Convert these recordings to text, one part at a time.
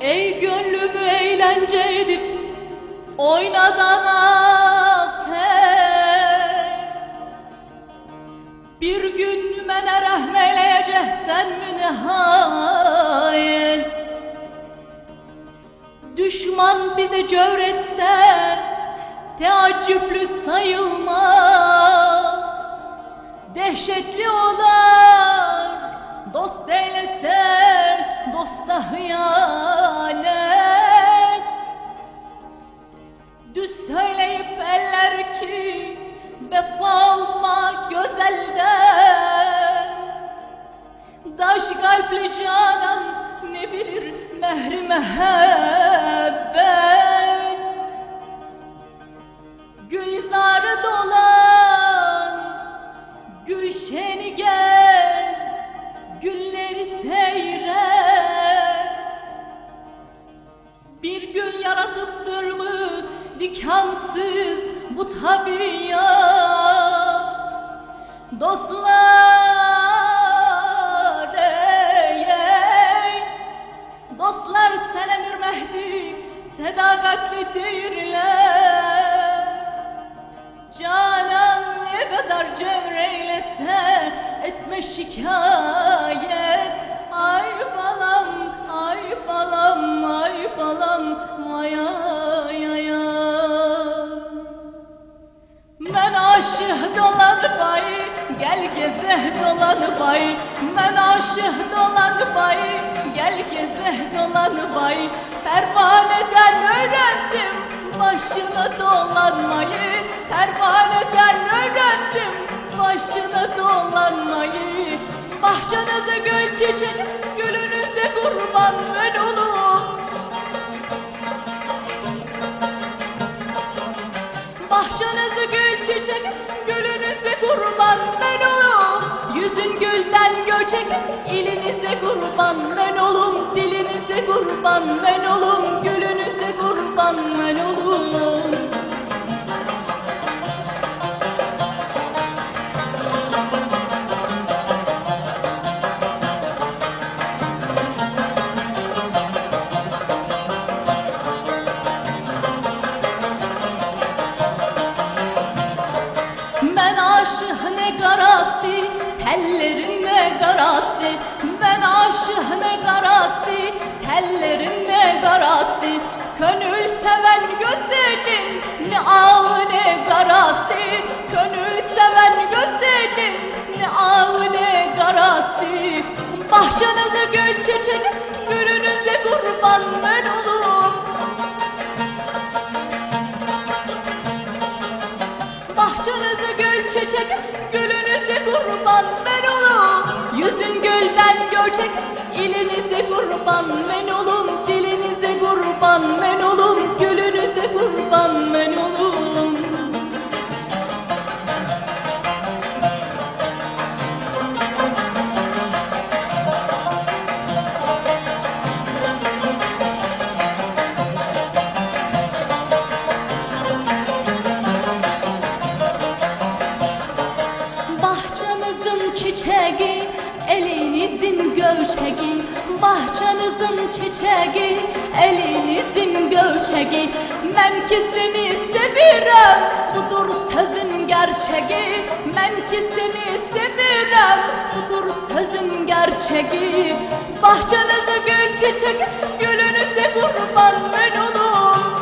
Ey gönlümü eğlence edip oynadan affet. Bir gün mene rahmeyleyeceksen mi nihayet? Düşman bize cövretse teaccüplü sayılmaz. Dehşetli olar dost eylese dosta hıyanet. Düz söyleyip eller ki vefa olma gözelden Daş kalpli canan ne bilir mehri mehabbet Gülzarı Dikansız bu tabiat Dostlar ey ey. Dostlar sen emir mehdi Sedakatlidirler Canan ne kadar cevreylese etme şikayet gel geze dolan bay Ben aşık dolan bay, gel geze dolan bay Pervaneden öğrendim başına dolanmayı. Pervaneden öğrendim başına dolanmayı. Bahçenize gül çiçek, gülünüze kurban ben göçek, ilinize kurban ben olum. Dilinize kurban ben olum, gülünüze kurban ben olum. Ben aşık ne garası, tellerin ne garası Ben aşık ne garası, tellerin ne garası Gönül seven güzelin ne ağı ne garası Gönül seven güzelin ne ağı ne garası. Bahçenize gül çiçek, gülünüze kurban ben olurum Bahçenize gül çiçek, gülünüze kurban ben kurban ben olum. Dilinize kurban ben olum, gülünüze kurban ben olum. Bahçenizin çiçeği, elinizin göçeği Bahçenizin çiçeği, elinizin göçeği Ben kisini budur sözün gerçeği Ben kisini budur sözün gerçeği Bahçenize gül çiçek, gülünüze kurban ben olum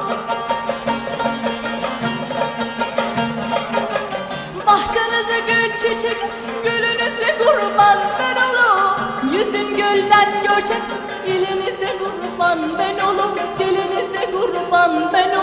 Bahçenize gül çiçek, gülünüze kurban ben olum. Gülden göçek, ilinize kurban ben olum. Dilinize kurban ben olum.